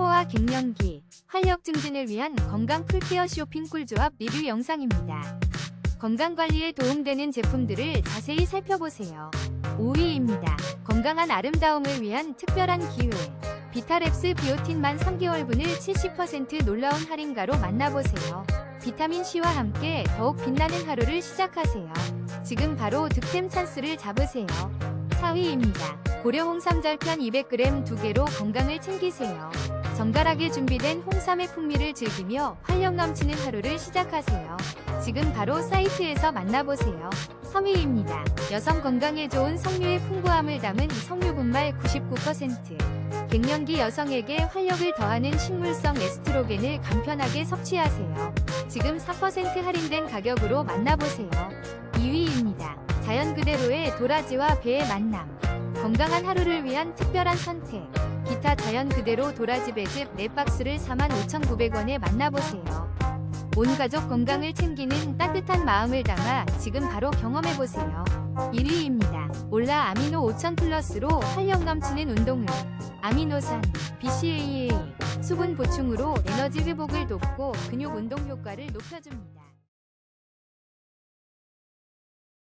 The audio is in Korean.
탈모와 갱년기, 활력 증진을 위한 건강 풀케어 쇼핑 꿀조합 리뷰 영상입니다. 건강관리에 도움되는 제품들을 자세히 살펴보세요. 5위입니다. 건강한 아름다움을 위한 특별한 기회. 비타랩스 비오틴만 3개월분을 70% 놀라운 할인가로 만나보세요. 비타민C와 함께 더욱 빛나는 하루를 시작하세요. 지금 바로 득템 찬스를 잡으세요. 4위입니다. 고려 홍삼 절편 200g 2개로 건강을 챙기세요. 정갈하게 준비된 홍삼의 풍미를 즐기며 활력 넘치는 하루를 시작하세요. 지금 바로 사이트에서 만나보세요. 3위입니다. 여성 건강에 좋은 석류의 풍부함을 담은 석류 분말 99%. 갱년기 여성에게 활력을 더하는 식물성 에스트로겐을 간편하게 섭취하세요. 지금 4% 할인된 가격으로 만나보세요. 2위입니다. 자연 그대로의 도라지와 배의 만남. 건강한 하루를 위한 특별한 선택. 기타 자연 그대로 도라지 배즙 4박스를 45,900원에 만나보세요. 온 가족 건강을 챙기는 따뜻한 마음을 담아 지금 바로 경험해보세요. 1위입니다. 올라 아미노 5000 플러스로 활력 넘치는 운동을. 아미노산, BCAA, 수분 보충으로 에너지 회복을 돕고 근육 운동 효과를 높여줍니다.